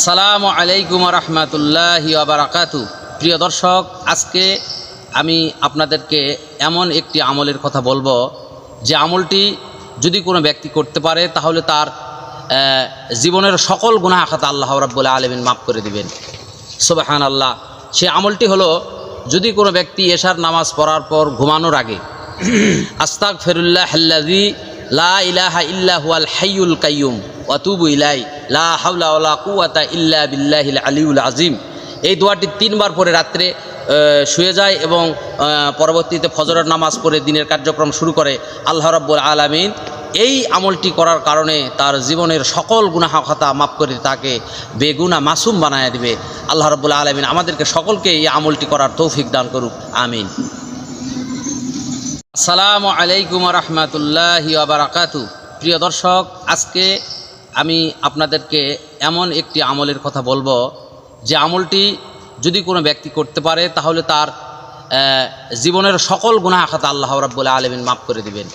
আসসালামু আলাইকুম রহমতুল্লাহ বারাকাতু প্রিয় দর্শক, আজকে আমি আপনাদেরকে এমন একটি আমলের কথা বলব, যে আমলটি যদি কোনো ব্যক্তি করতে পারে, তাহলে তার জীবনের সকল গুনাহ খাতা আল্লাহ রাব্বুল আলমিন মাফ করে দিবেন। সুবাহান আল্লাহ সে আমলটি হলো, যদি কোনো ব্যক্তি এশার নামাজ পড়ার পর ঘুমানোর আগে আস্তাক ফেরুল্লাহ হাল্লাজি লা ইলাহা ইল্লা হুয়াল হাইয়ুল কাইয়ুম ওয়াতুবু ইলাই লা হাওলা ওয়ালা কুওয়াতা ইল্লা বিল্লাহিল আলিউল আজিম এই দোয়াটি তিনবার পরে রাত্রে শুয়ে যায় এবং পরবর্তীতে ফজরের নামাজ পড়ে দিনের কার্যক্রম শুরু করে। আল্লাহ রাব্বুল আলামিন এই আমলটি করার কারণে তার জীবনের সকল গুনাহ খাতা মাফ করে তাকে বেগুনা মাসুম বানায় দিবে। আল্লাহ রাব্বুল আলামিন আমাদেরকে সকলকে এই আমলটি করার তৌফিক দান করুক। আমিন। আসসালামু আলাইকুম রহমতুল্লাহ বারাকাতু প্রিয় দর্শক, আজকে আমি আপনাদেরকে এমন একটি আমলের কথা বলব, যে আমলটি যদি কোনো ব্যক্তি করতে পারে, তাহলে তার জীবনের সকল গুণাহাত আল্লাহ রাব্বুল আলমিন মাফ করে দিবেন।